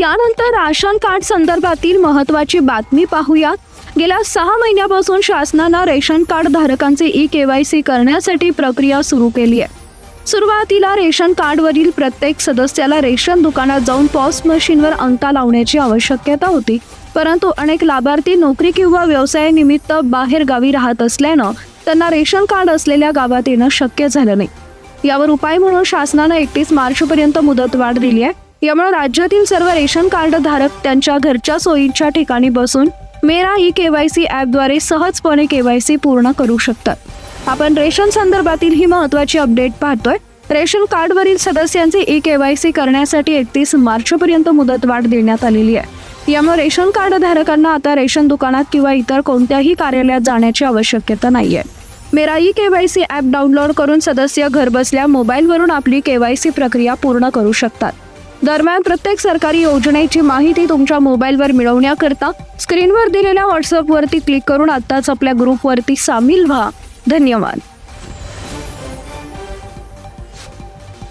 यानंतर ration card संदर्भातील महत्त्वाची बातमी पाहूया. गेल्या सहा महिन्यापासून शासनानं रेशन कार्ड धारकांचे ई के वाय सी करण्यासाठी प्रक्रिया सुरू केली आहे. सुरुवातीला रेशन कार्डवरील प्रत्येक सदस्याला रेशन दुकानात जाऊन पॉस मशीनवर अंगठा लावण्याची आवश्यकता होती. परंतु अनेक लाभार्थी नोकरी किंवा व्यवसायानिमित्त बाहेर गावी राहत असल्यानं त्यांना रेशन कार्ड असलेल्या गावात येणं शक्य झालं नाही. यावर उपाय म्हणून शासनानं एकतीस मार्चपर्यंत मुदतवाढ दिली आहे. यामुळे राज्यातील सर्व रेशन कार्ड धारक त्यांच्या घरच्या सोयीच्या ठिकाणी बसून मेरा ई केवायसी ॲपद्वारे सहजपणे केवायसी पूर्ण करू शकतात. आपण रेशन संदर्भातील ही महत्त्वाची अपडेट पाहतोय. रेशन कार्डवरील सदस्यांचे ई केवायसी करण्यासाठी एकतीस मार्चपर्यंत मुदतवाढ देण्यात आलेली आहे. यामुळे रेशन कार्ड धारकांना आता रेशन दुकानात किंवा इतर कोणत्याही कार्यालयात जाण्याची आवश्यकता नाही आहे. मेरा ई केवायसी ॲप डाउनलोड करून सदस्य घरबसल्या मोबाईलवरून आपली केवायसी प्रक्रिया पूर्ण करू शकतात. दरम्यान प्रत्येक सरकारी योजनेची माहिती तुमच्या मोबाईलवर मिळवण्याकरता स्क्रीनवर दिलेल्या व्हॉट्सअपवरती क्लिक करून आत्ताच आपल्या ग्रुपवरती सामील व्हा. धन्यवाद.